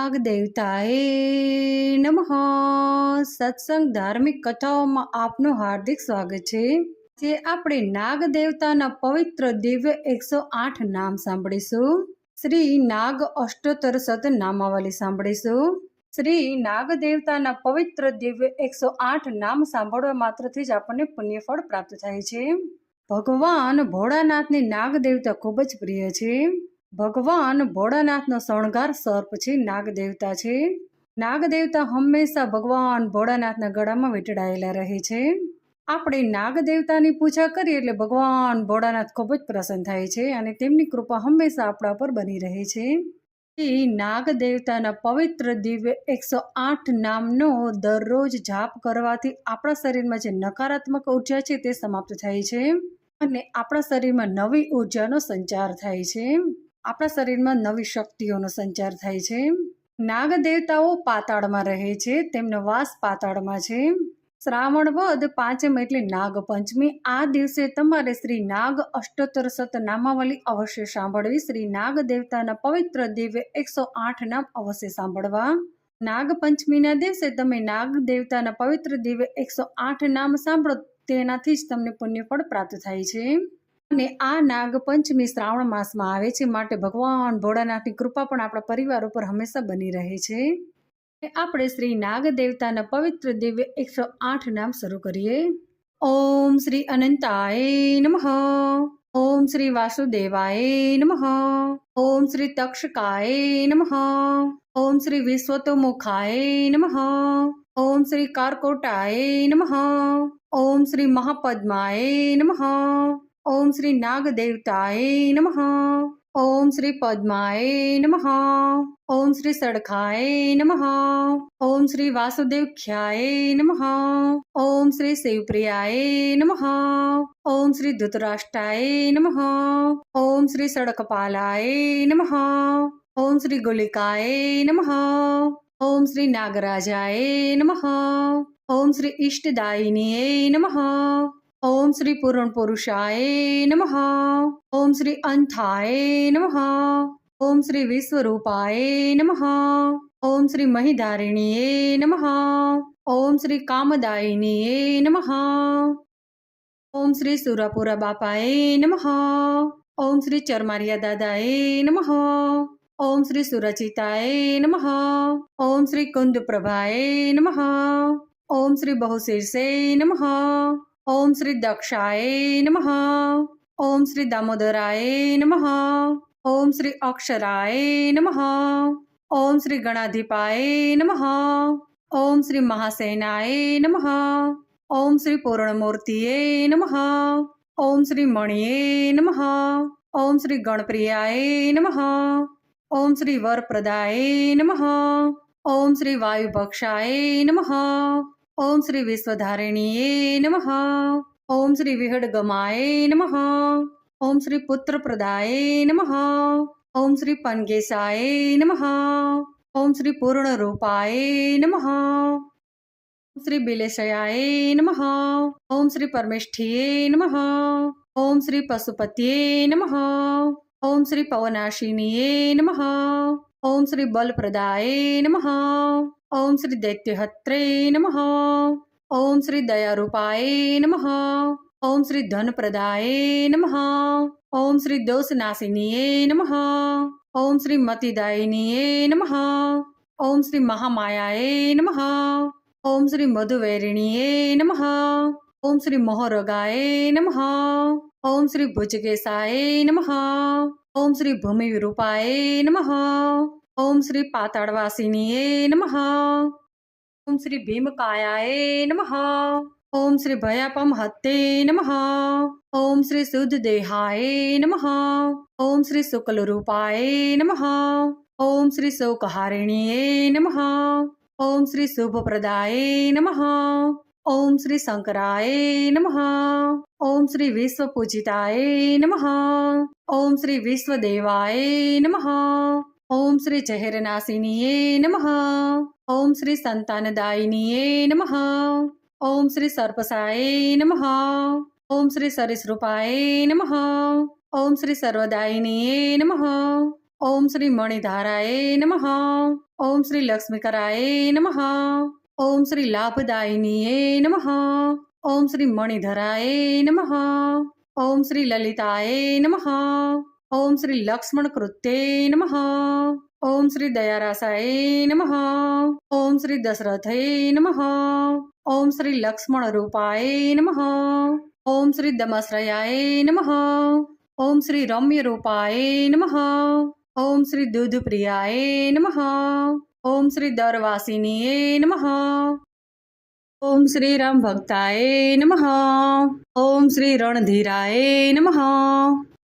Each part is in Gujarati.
નાગ દેવતાએ નમઃ. સત્સંગ ધાર્મિક કથાઓમાં આપનું હાર્દિક સ્વાગત છે. જે આપણે નાગ દેવતાના પવિત્ર દિવ્ય એકસો આઠ નામ સાંભળીશું. શ્રી નાગ અષ્ટોત્તર સત નામાવલી સાંભળીશું. શ્રી નાગ દેવતાના પવિત્ર દિવ્ય એકસો આઠ નામ સાંભળવા માત્રથી જ આપણને પુણ્યફળ પ્રાપ્ત થાય છે. ભગવાન ભોળાનાથની નાગ દેવતા ખૂબ જ પ્રિય છે. ભગવાન ભોળાનાથનો શણગાર સર્પ છે, નાગદેવતા છે. નાગદેવતા હંમેશા ભગવાન ભોળાનાથના ગળામાં વીંટળાયેલા રહે છે. આપણે નાગદેવતાની પૂજા કરીએ એટલે ભગવાન ભોળાનાથ ખૂબ જ પ્રસન્ન થાય છે અને તેમની કૃપા હંમેશા આપણા પર બની રહે છે. એ નાગદેવતાના પવિત્ર દિવ્ય એકસો આઠ નામનો દરરોજ જાપ કરવાથી આપણા શરીરમાં જે નકારાત્મક ઊર્જા છે તે સમાપ્ત થાય છે અને આપણા શરીરમાં નવી ઉર્જાનો સંચાર થાય છે. આપણા શરીરમાં નવી શક્તિઓનો સંચાર થાય છે. નાગ દેવતાઓ પાતાળમાં રહે છે, તેમનો વાસ પાતાળમાં છે. શ્રાવણ વદ પાંચમ એટલે નાગપંચમી આ દિવસે તમારે શ્રી નાગ અષ્ટોત્તર સત નામાવલી અવશ્ય સાંભળવી. શ્રી નાગ દેવતાના પવિત્ર દિવ્ય એકસો આઠ નામ અવશ્ય સાંભળવા. નાગપંચમીના દિવસે તમે નાગ દેવતાના પવિત્ર દિવ્ય એકસો આઠ નામ સાંભળો, તેનાથી જ તમને પુણ્યફળ પ્રાપ્ત થાય છે. અને આ નાગપંચમી શ્રાવણ માસમાં આવે છે. માટે ભગવાન ભોળાનાથની કૃપા પણ આપણા પરિવાર ઉપર હંમેશા બની રહે છે. આપણે શ્રી નાગ દેવતાના પવિત્ર દિવ્ય એકસો આઠ નામ શરૂ કરીએ. ઓમ શ્રી અનંતાય નમઃ. ઓમ શ્રી વાસુદેવાય નમઃ. ઓમ શ્રી તક્ષકાય નમઃ. ઓમ શ્રી વિશ્વતોમુખાય નમઃ. ઓમ શ્રી કારકોટાય નમઃ. ઓમ શ્રી મહાપદ્માય નમઃ. ઓમ શ્રી નાગદેવતાય નમઃ ઓમ શ્રી પદ્માએ નમઃ ઓમ શ્રી સડખાએ નમઃ ઓમ શ્રી વાસુદેવખ્યાય નમઃ ઓમ શ્રી શિવપ્રિયાએ નમઃ ઓમ શ્રી ધૃતરાષ્ટ્રાએ નમઃ ઓમ શ્રી સડકપાલાએ નમઃ ઓમ શ્રી ગુલિકાએ નમઃ ઓમ શ્રી નાગરાજાએ નમઃ ઓમ શ્રી ઈષ્ટદાયિનીય નમઃ ઓમ શ્રી પૂરણ પુરુષાય નમઃ ઓમ શ્રી અંથાય નમઃ ઓમ શ્રી વિશ્વરૂપાય નમઃ ઓમ શ્રી મહિધારિણીએ નમઃ ઓમ શ્રી કામદાયિનીએ નમઃ ઓમ શ્રી સુરાપુરા બાપાએ નમઃ ઓમ શ્રી ચરમારિયા દાદાએ નમઃ ઓમ શ્રી સુરચિતાય નમઃ ઓમ શ્રી કુંદ પ્રભાએ નમઃ ઓમ શ્રી બહુશીર્ષે નમઃ ઓમ શ્રી દક્ષાય નમઃ ઓમ શ્રી દામોદરાય નમઃ ઓમ શ્રી અક્ષરાય નમઃ ઓમ શ્રી ગણાધિપાય નમઃ ઓમ શ્રી મહાસેનાય નમઃ ઓમ શ્રી પૂર્ણમૂર્તિએ નમઃ ઓમ શ્રી મણિએ નમઃ ઓમ શ્રી ગણપ્રિયાય નમઃ ઓમ શ્રી વરપ્રદાય નમઃ ઓમ શ્રી વાયુભક્ષાય નમઃ ઓમ શ્રી વિશ્વધારિણીએ નમઃ ઓમ શ્રી વિહડગમાય નમઃ ઓમ શ્રી પુત્રપ્રદાય નમઃ ઓમ શ્રી પનગેશાય નમઃ ઓમ શ્રી પૂર્ણરૂપાય નમઃ ઓમ શ્રી બિલેશયાય નમઃ ઓમ શ્રી પરમેષ્ઠિયે નમઃ ઓમ શ્રી પશુપતિએ નમઃ ઓમ શ્રી પવનાશિનીએ નમઃ ઓમ શ્રી બલપ્રદાય નમઃ ઓમ શ્રી દૈત્યહત્રે નમઃ ઓમ શ્રી દયારૂપાય નમઃ ઓમ શ્રી ધનપ્રદાય નમઃ ઓમ શ્રી દોષનાશિનીએ નમઃ ઓમ શ્રી મતિદાયિનીએ નમઃ ઓમ શ્રી મહામાયાએ નમઃ ઓમ શ્રી મધુવૈરિણીએ નમઃ ઓમ શ્રી મોહરગાય નમઃ ઓમ શ્રી ભુજગેશાય નમઃ ઓમ શ્રી ભૂમિવિરૂપાય નમઃ ઓમ શ્રી પાતાળવાસિનીએ નમઃ ઓમ શ્રી ભીમકાયાય નમઃ ઓમ શ્રી ભયાપમ હતે નમઃ ઓમ શ્રી શુદ્ધ દેહાય નમઃ ઓમ શ્રી શુક્લરૂપાય નમઃ ઓમ શ્રી શોકહારિણીએ નમઃ ઓમ શ્રી શુભપ્રદાય નમઃ ઓમ શ્રી શંકરાય નમઃ ઓમ શ્રી વિશ્વપૂજિતાય નમઃ ઓમ શ્રી વિશ્વદેવાય નમઃ ઓમ શ્રી જહેરનાશિનીએ નમઃ ઓમ શ્રી સંતાનદાયિનીએ નમઃ ઓમ શ્રી સર્પસાય નમઃ ઓમ શ્રી સરિસૃપાય નમઃ ઓમ શ્રી સર્વદાયિનીએ નમઃ ઓમ શ્રી મણિધારાય નમઃ ઓમ શ્રી લક્ષ્મીકરાય નમઃ ઓમ શ્રી લાભદાયિનીએ નમઃ ઓમ શ્રી મણિધરાય નમઃ ઓમ શ્રી લલિતાય નમઃ ઓમ શ્રી લક્ષ્મણ કૃત્યે નમઃ ઓમ શ્રી દયારાસાય નમઃ ઓમ શ્રી દશરથે નમઃ ઓમ શ્રી લક્ષ્મણ રૂપાય નમઃ ઓમ શ્રી દમશ્રયાય નમઃ ઓમ શ્રી રમ્ય રૂપાય નમઃ ઓમ શ્રી દૂધપ્રિયાય નમઃ ઓમ શ્રી દરવાસિનીએ નમઃ ઓમ શ્રી રામ ભક્તાય નમઃ ઓમ શ્રી રણધીરાય નમઃ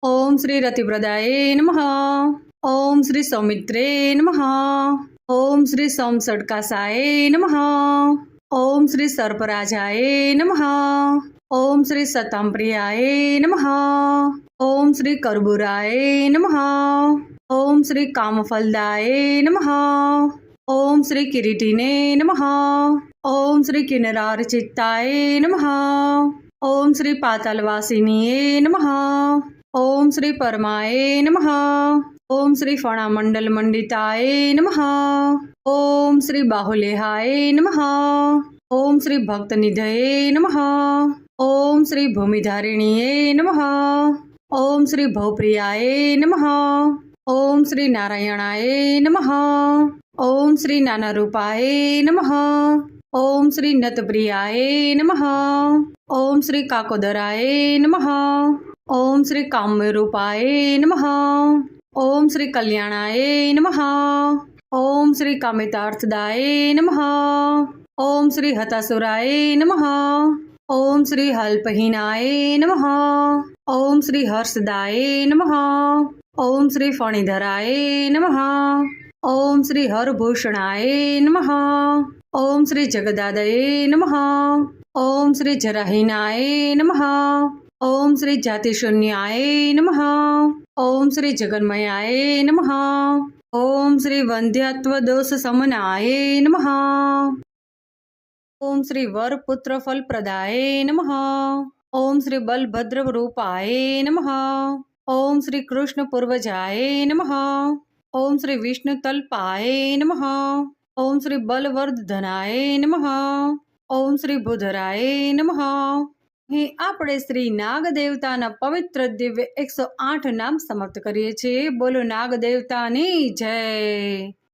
ઓમ શ્રી રતિપ્રદાય નમઃ ઓમ શ્રી સૌમિત્રે નમઃ ઓમ શ્રી સોમસડકાસાય નમઃ ઓમ શ્રી સર્પરાજાય નમઃ ઓમ શ્રી સતાંપ્રિયાય નમઃ ઓમ શ્રી કર્બુરાય નમઃ ઓમ શ્રી કામફલદાય નમઃ ઓમ શ્રી કિરીટિને નમઃ ઓમ શ્રી કિન્નરાર્ચિત્તાય નમઃ ઓમ શ્રી પાતાલવાસિનીએ નમઃ ઓમ શ્રી પરમાય નમઃ ઓમ શ્રી ફણામંડલ મંડિતાય નમઃ ઓમ શ્રી બાહુલેહાય નમઃ ઓમ શ્રી ભક્તનિધયે નમઃ ઓમ શ્રી ભૂમિધારિણીએ નમઃ ઓમ શ્રી ભવપ્રિયાય નમઃ ઓમ શ્રી નારાયણાય નમઃ ઓમ શ્રી નાનારૂપાય નમઃ ઓમ શ્રી નતપ્રિયાય નમઃ ઓમ શ્રી કાકોદરાય નમઃ ઓમ શ્રી કામ્યરૂપાય નમઃ ઓમ શ્રી કલ્યાણાય નમઃ ઓમ શ્રી કામિતાર્થદાય નમઃ ઓમ શ્રી હતાસુરાય નમઃ ઓમ શ્રી હલ્પહીનાય નમઃ ઓમ શ્રી હર્ષદાય નમઃ ઓમ શ્રી ફણિધરાય નમઃ ઓમ શ્રી હરભૂષણાય નમઃ ઓમ શ્રી જગદાદયે નમઃ ઓમ શ્રી જરાહીનાય નમઃ ઓમ શ્રી જાતિશૂન્યાય નમઃ. ઓમ શ્રી જગન્મયાય નમઃ. ઓમ શ્રી વંધ્યાત્વ દોષ સમનાય નમઃ. ઓમ શ્રી વરપુત્ર ફલપ્રદાય નમઃ. ઓમ શ્રી બલભદ્ર રૂપાય નમઃ. ઓમ શ્રી કૃષ્ણ પૂર્વજાય નમઃ. ઓમ શ્રી વિષ્ણુ તલ્પાય નમઃ. ઓમ શ્રી બલવર્ધનાય નમઃ. ઓમ શ્રી બુધરાય નમઃ. અહીં આપણે શ્રી નાગ દેવતાના પવિત્ર દિવ્ય એકસો આઠ નામ સમાપ્ત કરીએ છીએ. બોલો નાગ દેવતાની જય.